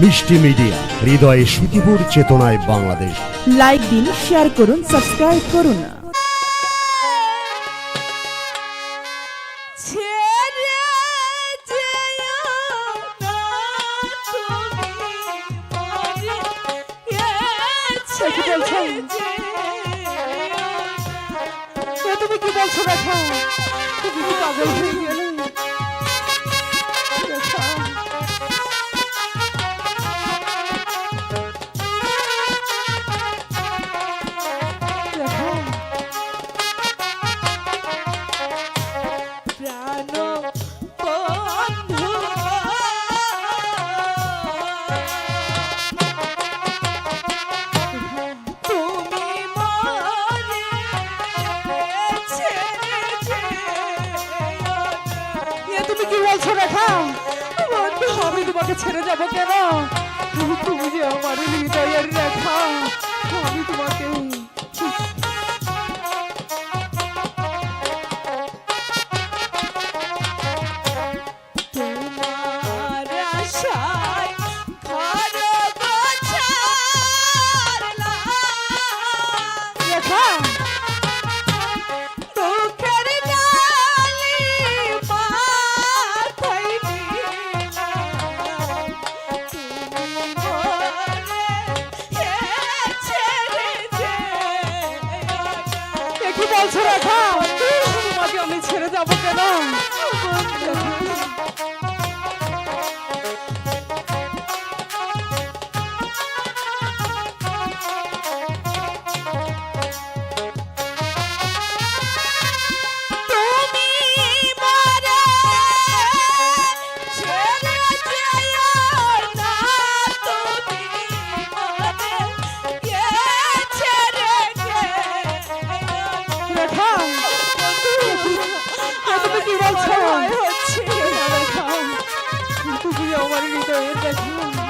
মিষ্টি মিডিয়া হৃদয়ে সুখীপুর চেতনায় বাংলাদেশ। লাইক দিন শেয়ার করুন সাবস্ক্রাইব করুন। তুমি। কি বলছো তুমি কি পাগল হয়ে গেলে? তোমাকে ছেড়ে যাব কেন? তুমি যে আমার হৃদয়ের চলছে রেখা તો એક જ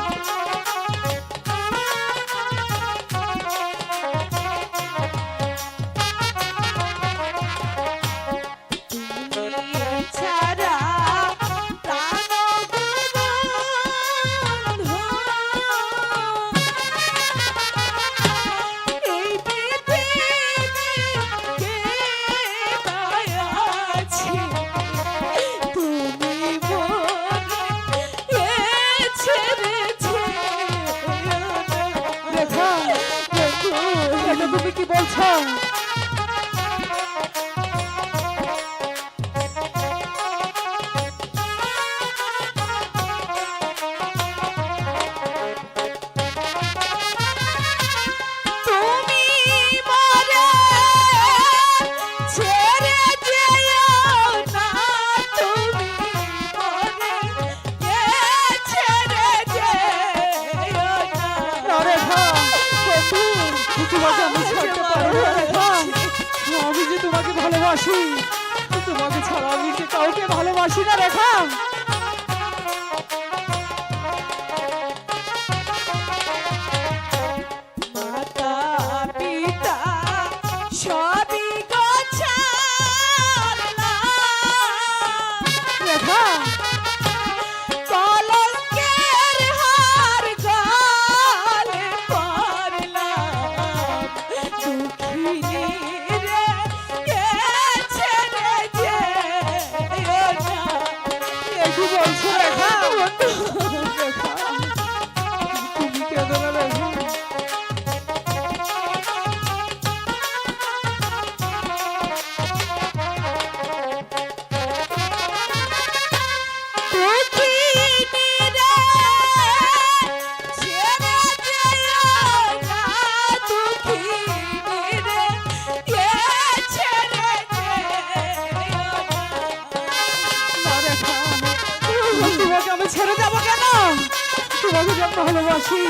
কি বলছো তুমি মরে আমি যে তোমাকে ভালোবাসি তোমাকে ছাড়া আমি যে কাউকে ভালোবাসি না রেখা। ছেড়ে যাব কেন? তোমাকে যখন ভালোবাসি।